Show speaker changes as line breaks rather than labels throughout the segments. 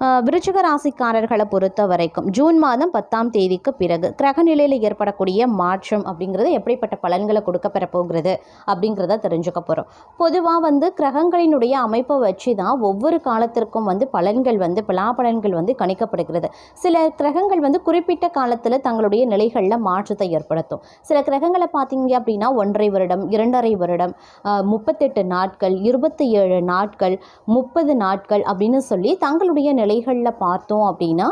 விருச்சிக ராசிக்காரர்களை பொறுத்த வரைக்கும் ஜூன் மாதம் பத்தாம் தேதிக்கு பிறகு கிரகநிலையில் ஏற்படக்கூடிய மாற்றம் அப்படிங்கிறது எப்படிப்பட்ட பலன்களை கொடுக்க பெற போகிறது அப்படிங்கிறத தெரிஞ்சுக்க போகிறோம் பொதுவாக வந்து கிரகங்களினுடைய அமைப்பை வச்சு தான் ஒவ்வொரு காலத்திற்கும் வந்து பலன்கள் வந்து பலாபலன்கள் வந்து கணிக்கப்படுகிறது. சில கிரகங்கள் வந்து குறிப்பிட்ட காலத்தில் தங்களுடைய நிலைகளில் மாற்றத்தை ஏற்படுத்தும். சில கிரகங்களை பார்த்தீங்க அப்படின்னா ஒன்றரை வருடம் இரண்டரை வருடம் முப்பத்தெட்டு நாட்கள் இருபத்தி ஏழு நாட்கள் முப்பது நாட்கள் அப்படின்னு சொல்லி தங்களுடைய நிலைகளில் பார்த்தோம் அப்படின்னா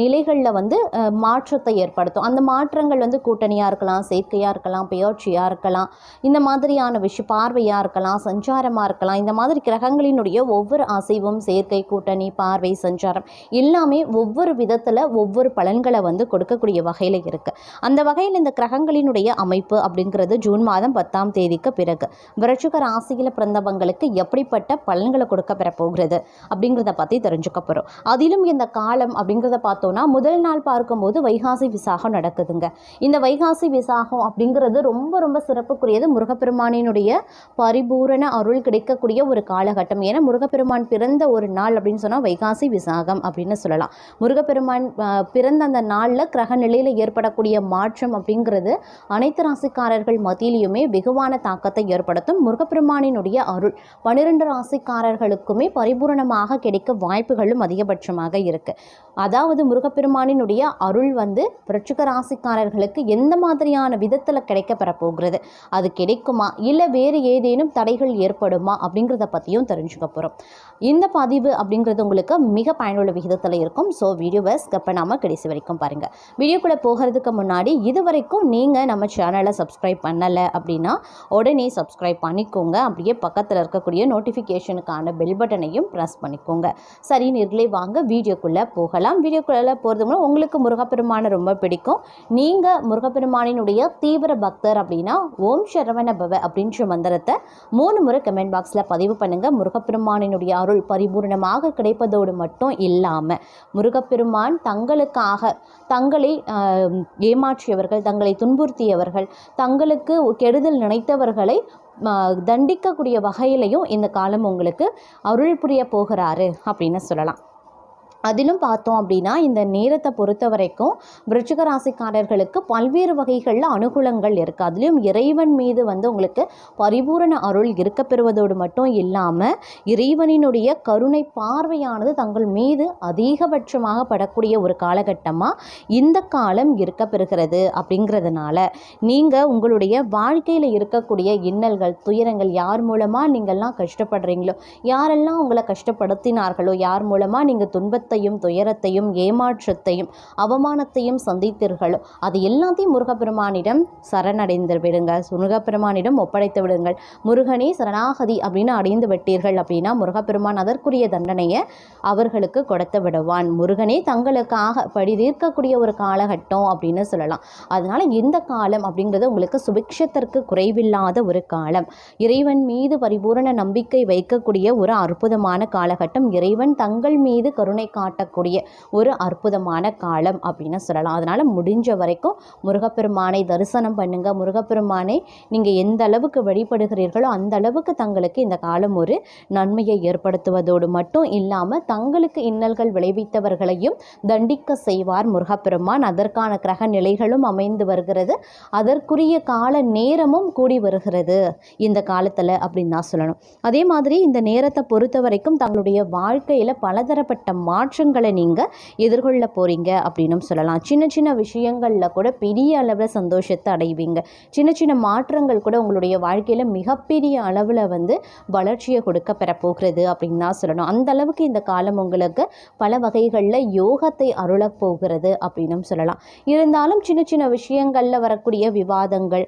நிலைகளில் வந்து மாற்றத்தை ஏற்படுத்தும். அந்த மாற்றங்கள் வந்து கூட்டணியாக இருக்கலாம் சேர்க்கையாக இருக்கலாம் பெயர்ச்சியாக இருக்கலாம் இந்த மாதிரியான விஷய பார்வையாக இருக்கலாம் சஞ்சாரமாக இருக்கலாம் இந்த மாதிரி கிரகங்களினுடைய ஒவ்வொரு அசைவும் சேர்க்கை கூட்டணி பார்வை சஞ்சாரம் எல்லாமே ஒவ்வொரு விதத்தில் ஒவ்வொரு பலன்களை வந்து கொடுக்கக்கூடிய வகையில் இருக்குது அந்த வகையில் இந்த கிரகங்களினுடைய அமைப்பு அப்படிங்கிறது ஜூன் மாதம் பத்தாம் தேதிக்கு பிறகு விருச்சிக ராசியில் பிறந்தவங்களுக்கு எப்படிப்பட்ட பலன்களை கொடுக்க பெற போகிறது அப்படிங்கிறத பற்றி தெரிஞ்சுக்க போகிறோம் அதிலும் இந்த காலம் அப்படிங்கிறத பார்த்தோன்னா முதல் நாள் பார்க்கும்போது வைகாசி விசாகம் நடக்குதுங்க. இந்த வைகாசி விசாகம் அப்படிங்கிறது ரொம்ப ரொம்ப சிறப்புக்குரியது. முருகப்பெருமானினுடைய பரிபூரண அருள் கிடைக்கக்கூடிய ஒரு காலகட்டம். ஏன்னா முருகப்பெருமான் பிறந்த ஒரு நாள் அப்படின்னு சொன்னால் வைகாசி விசாகம் அப்படின்னு சொல்லலாம். முருகப்பெருமான் ஆஹ், பிறந்த அந்த நாளில் கிரக நிலையில் ஏற்படக்கூடிய மாற்றம் அப்படிங்கிறது அனைத்து ராசிக்காரர்கள் மத்தியிலையுமே வெகுவான தாக்கத்தை ஏற்படுத்தும். முருகப்பெருமானினுடைய அருள் பனிரெண்டு ராசிக்காரர்களுக்குமே பரிபூரணமாக கிடைக்க வாய்ப்புகளும் அதிகபட்சமாக இருக்கு. அதாவது முருகப்பெருமானினுடைய அருள் வந்து விருச்சிக ராசிக்காரர்களுக்கு எந்த மாதிரியான விதத்தில் கிடைக்க போகிறது? அது கிடைக்குமா? இல்லை வேறு ஏதேனும் தடைகள் ஏற்படுமா? அப்படிங்கிறத பற்றியும் தெரிஞ்சுக்க போகிறோம் இந்த பதிவு அப்படிங்கிறது உங்களுக்கு மிக பயனுள்ள விகிதத்தில் இருக்கும். ஸோ வீடியோவை ஸ்கிப் பண்ணாமல் கடைசி வரைக்கும் பாருங்கள் வீடியோக்குள்ளே போகிறதுக்கு முன்னாடி இது வரைக்கும் நீங்கள் நம்ம சேனலை சப்ஸ்கிரைப் பண்ணலை அப்படின்னா உடனே சப்ஸ்கிரைப் பண்ணிக்கோங்க. அப்படியே பக்கத்தில் இருக்கக்கூடிய நோட்டிஃபிகேஷனுக்கான பெல் பட்டனையும் ப்ரெஸ் பண்ணிக்கோங்க. சரி நேர்களை வாங்க வீடியோக்குள்ளே போகலாம். வீடியோக்குள்ளே போகிறது மூலம் உங்களுக்கு முருகப்பெருமானை ரொம்ப பிடிக்கும். நீங்கள் முருகப்பெருமானினுடைய தீவிர பக்தர் அப்படின்னா ஓம் சரவண பவ அப்படின்ற மந்திரத்தை மூணு முறை கமெண்ட் பாக்ஸில் பதிவு பண்ணுங்கள் முருகப்பெருமானினுடைய அருள் பரிபூர்ணமாக கிடைப்பதோடு மட்டும் இல்லாமல் முருகப்பெருமான் தங்களுக்காக தங்களை ஏமாற்றியவர்கள் தங்களை துன்புறுத்தியவர்கள் தங்களுக்கு கெடுதல் நினைத்தவர்களை தண்டிக்கக்கூடிய வகையிலையும் இந்த காலம் உங்களுக்கு அருள் புரிய போகிறாரு அப்படின்னு சொல்லலாம். அதிலும் பார்த்தோம் அப்படின்னா இந்த நேரத்தை பொறுத்த வரைக்கும் விருச்சிக ராசிக்காரர்களுக்கு பல்வேறு வகைகளில் அனுகூலங்கள் இருக்குது அதுலேயும் இறைவன் மீது வந்து உங்களுக்கு பரிபூரண அருள் இருக்க பெறுவதோடு மட்டும் இல்லாமல் இறைவனினுடைய கருணை பார்வையானது தங்கள் மீது அதிகபட்சமாக படக்கூடிய ஒரு காலகட்டமாக இந்த காலம் இருக்க பெறுகிறது அப்படிங்கிறதுனால நீங்கள் உங்களுடைய வாழ்க்கையில் இருக்கக்கூடிய இன்னல்கள் துயரங்கள் யார் மூலமாக நீங்கள்லாம் கஷ்டப்படுறீங்களோ யாரெல்லாம் உங்களை கஷ்டப்படுத்தினார்களோ யார் மூலமாக நீங்கள் துன்பத்தை துன்பத்தையும் துயரத்தையும் ஏமாற்றத்தையும் அவமானத்தையும் சந்தித்தீர்களோ அது எல்லாத்தையும் முருகப்பெருமானிடம் சரணடைந்து விடுங்க முருகப்பெருமானிடம் ஒப்படைத்து விடுங்கள். முருகனே சரணாகதி அப்படின்னு அடைந்து விட்டீர்கள் அப்படின்னா முருகப்பெருமான் அதற்குரிய தண்டனையை அவர்களுக்கு கொடுத்து விடுவான். முருகனே தங்களுக்காக படி தீர்க்கக்கூடிய ஒரு காலகட்டம் அப்படின்னு சொல்லலாம். அதனால இந்த காலம் அப்படிங்கிறது உங்களுக்கு சுபிக்ஷத்திற்கு குறைவில்லாத ஒரு காலம். இறைவன் மீது பரிபூரண நம்பிக்கை வைக்கக்கூடிய ஒரு அற்புதமான காலகட்டம். இறைவன் தங்கள் மீது கருணை காட்டக்கூடிய ஒரு அற்புதமான காலம் அப்படின்னு சொல்லலாம். அதனால் முடிஞ்ச வரைக்கும் முருகப்பெருமானை தரிசனம் பண்ணுங்க. முருகப்பெருமானை நீங்கள் எந்த அளவுக்கு வழிபடுகிறீர்களோ அந்த அளவுக்கு தங்களுக்கு இந்த காலம் ஒரு நன்மையை ஏற்படுத்துவதோடு மட்டும் இல்லாமல் தங்களுக்கு இன்னல்கள் விளைவித்தவர்களையும் தண்டிக்க செய்வார் முருகப்பெருமான். அதற்கான கிரக நிலைகளும் அமைந்து வருகிறது. அதற்குரிய கால நேரமும் கூடி வருகிறது இந்த காலத்தில் அப்படின்னு தான் சொல்லணும். அதே மாதிரி இந்த நேரத்தை பொறுத்த வரைக்கும் தங்களுடைய வாழ்க்கையில் பலதரப்பட்ட மாற்றங்களை நீங்கள் எதிர்கொள்ள போகிறீங்க அப்படின்னும் சொல்லலாம். சின்ன சின்ன விஷயங்களில் கூட பெரிய அளவில் சந்தோஷத்தை அடைவீங்க. சின்ன சின்ன மாற்றங்கள் கூட உங்களுடைய வாழ்க்கையில் மிகப்பெரிய அளவில் வந்து வளர்ச்சியை கொடுக்க பெற போகிறது அப்படின்னு தான் சொல்லணும். அந்த அளவுக்கு இந்த காலம் உங்களுக்கு பல வகைகளில் யோகத்தை அருளப்போகிறது போகிறது அப்படின்னும் சொல்லலாம். இருந்தாலும் சின்ன சின்ன விஷயங்களில் வரக்கூடிய விவாதங்கள்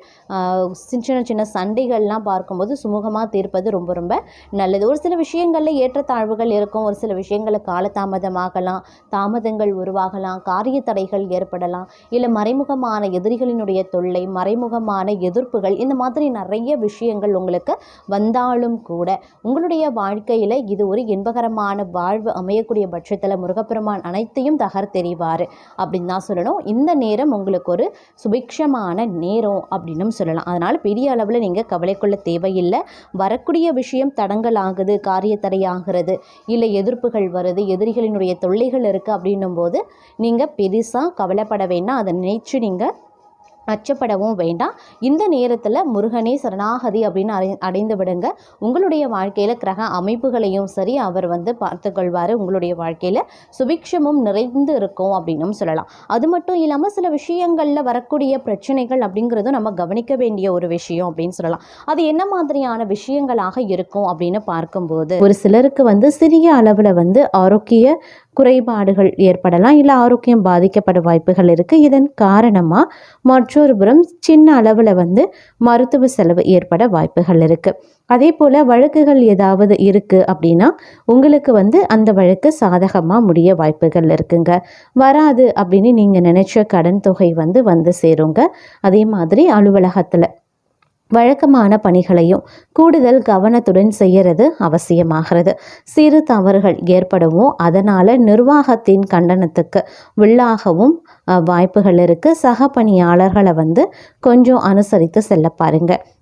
சின்ன சின்ன சண்டைகள்லாம் பார்க்கும்போது சுமூகமாக தீர்ப்பது ரொம்ப ரொம்ப நல்லது. ஒரு சில விஷயங்களில் ஏற்றத்தாழ்வுகள் இருக்கும். ஒரு சில விஷயங்களில் காலதாமதம் தாமதமாகலாம் தாமதங்கள் உருவாகலாம் காரிய தடைகள் ஏற்படலாம். இல்லை மறைமுகமான எதிரிகளினுடைய தொல்லை மறைமுகமான எதிர்ப்புகள் இந்த மாதிரி நிறைய விஷயங்கள் உங்களுக்கு வந்தாலும் கூட உங்களுடைய வாழ்க்கையில் இது ஒரு இன்பகரமான வாழ்வு அமையக்கூடிய பட்சத்தில் முருகப்பெருமான் அனைத்தையும் தகர்த்தெறிவார் அப்படின்னு தான் சொல்லணும். இந்த நேரம் உங்களுக்கு ஒரு சுபிக்ஷமான நேரம் அப்படின்னும் சொல்லலாம். அதனால் பெரிய அளவில் நீங்கள் கவலை கொள்ள தேவையில்லை. வரக்கூடிய விஷயம் தடங்கள் ஆகுது காரிய தடையாகிறது இல்லை எதிர்ப்புகள் வருது எதிரிகளின் எதிரிகளினுடைய தொல்லைகள் இருக்குது அப்படின்னும் போது நீங்கள் பெருசாக கவலைப்பட வேண்டாம். அதை நினைச்சு நீங்கள் அச்சப்படவும் வேண்டாம். இந்த நேரத்தில் முருகனே சரணாகதி அப்படின்னு அடை அடைந்து விடுங்க. உங்களுடைய வாழ்க்கையில் கிரக அமைப்புகளையும் சரி அவர் வந்து பார்த்துக்கொள்வார் உங்களுடைய வாழ்க்கையில் சுபிக்ஷமும் நிறைந்து இருக்கும் அப்படின்னும் சொல்லலாம். அது மட்டும் இல்லாமல் சில விஷயங்களில் வரக்கூடிய பிரச்சனைகள் அப்படிங்கிறதும் நம்ம கவனிக்க வேண்டிய ஒரு விஷயம் அப்படின்னு சொல்லலாம். அது என்ன மாதிரியான விஷயங்களாக இருக்கும் அப்படின்னு பார்க்கும்போது ஒரு சிலருக்கு வந்து சிறிய அளவில் வந்து ஆரோக்கிய குறைபாடுகள் ஏற்படலாம் இல்லை ஆரோக்கியம் பாதிக்கப்பட வாய்ப்புகள் இருக்குது இதன் காரணமாக மற்றொரு புறம் சின்ன அளவில் வந்து மருத்துவ செலவு ஏற்பட வாய்ப்புகள் இருக்குது அதே போல் வழக்குகள் ஏதாவது இருக்குது அப்படின்னா உங்களுக்கு வந்து அந்த வழக்கு சாதகமாக முடிய வாய்ப்புகள் இருக்குங்க. வராது அப்படின்னு நீங்கள் நினச்ச கடன் தொகை வந்து வந்து சேருங்க. அதே மாதிரி அலுவலகத்தில் வழக்கமான பணிகளையும் கூடுதல் கவனத்துடன் செய்யறது அவசியமாகிறது. சிறு தவறுகள் ஏற்படவும் அதனால் நிர்வாகத்தின் கண்டனத்துக்கு உள்ளாகவும் வாய்ப்புகள் இருக்குது சக பணியாளர்களை வந்து கொஞ்சம் அனுசரித்து செல்ல பாருங்கள்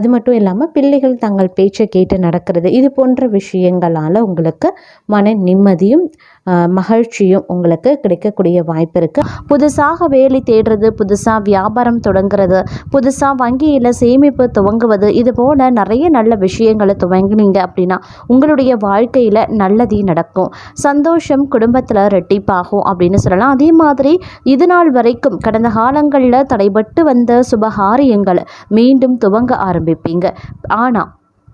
அது மட்டும் இல்லாமல் பிள்ளைகள் தங்கள் பேச்சை கேட்டு நடக்கிறது. இது போன்ற விஷயங்களால் உங்களுக்கு மன நிம்மதியும் மகிழ்ச்சியும் உங்களுக்கு கிடைக்கக்கூடிய வாய்ப்பு இருக்குது புதுசாக வேலை தேடுறது புதுசாக வியாபாரம் தொடங்குறது புதுசாக வங்கியில் சேமிப்பு துவங்குவது இது போல் நிறைய நல்ல விஷயங்களை துவங்கினீங்க அப்படின்னா உங்களுடைய வாழ்க்கையில் நல்லதே நடக்கும். சந்தோஷம் குடும்பத்தில் ரெட்டிப்பாகும் அப்படின்னு சொல்லலாம். அதே மாதிரி இது நாள் வரைக்கும் கடந்த காலங்களில் தடைபட்டு வந்த சுபகாரியங்களை மீண்டும் துவங்க ஆரம்பிப்பீங்க. ஆனால்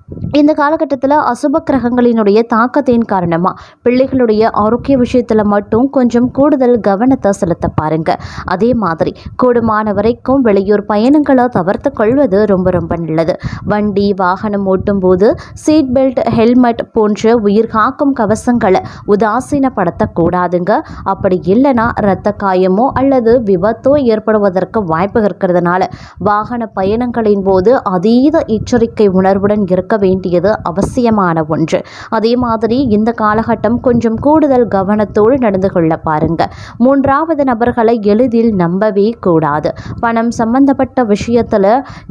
இந்த காலகட்டத்தில் அசுப கிரகங்களினுடைய தாக்கத்தின் காரணமாக பிள்ளைகளுடைய ஆரோக்கிய விஷயத்தில் மட்டும் கொஞ்சம் கூடுதல் கவனத்தை செலுத்த பாருங்க. அதே மாதிரி கூடுமான வரைக்கும் வெளியூர் பயணங்களை தவிர்த்து கொள்வது ரொம்ப ரொம்ப நல்லது. வண்டி வாகனம் ஓட்டும் போது சீட் பெல்ட் ஹெல்மெட் போன்ற உயிர் காக்கும் கவசங்களை உதாசீனப்படுத்தக்கூடாதுங்க. அப்படி இல்லைன்னா இரத்த காயமோ அல்லது விபத்தோ ஏற்படுவதற்கு வாய்ப்பு இருக்கிறதுனால வாகன பயணங்களின் போது அதீத எச்சரிக்கை உணர்வுடன் இருக்க வேண்டியது அவசியமான ஒன்று. அதே மாதிரி இந்த காலகட்டம் கொஞ்சம் கூடுதல் கவனத்தோடு நடந்து கொள்ள பாருங்க. மூன்றாவது நபர்களை எளிதில் நம்பவே கூடாது. பணம் சம்பந்தப்பட்ட விஷயத்தில்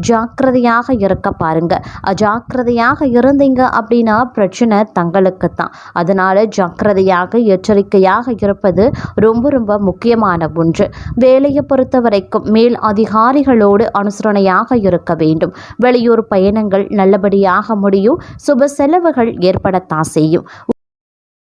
ஜாக்கிரதையாக இருக்க பாருங்க. அஜாக்கிரதையாக இருந்தீங்க அப்படின்னா பிரச்சனை தங்களுக்கு தான். அதனால ஜாக்கிரதையாக எச்சரிக்கையாக இருப்பது ரொம்ப ரொம்ப முக்கியமான ஒன்று. வேலையை பொறுத்த வரைக்கும் மேல் அதிகாரிகளோடு அனுசரணையாக இருக்க வேண்டும். வெளியூர் பயணங்கள் நல்லபடியாக முடியும். சுப செலவுகள் ஏற்படத்தான் செய்யும்.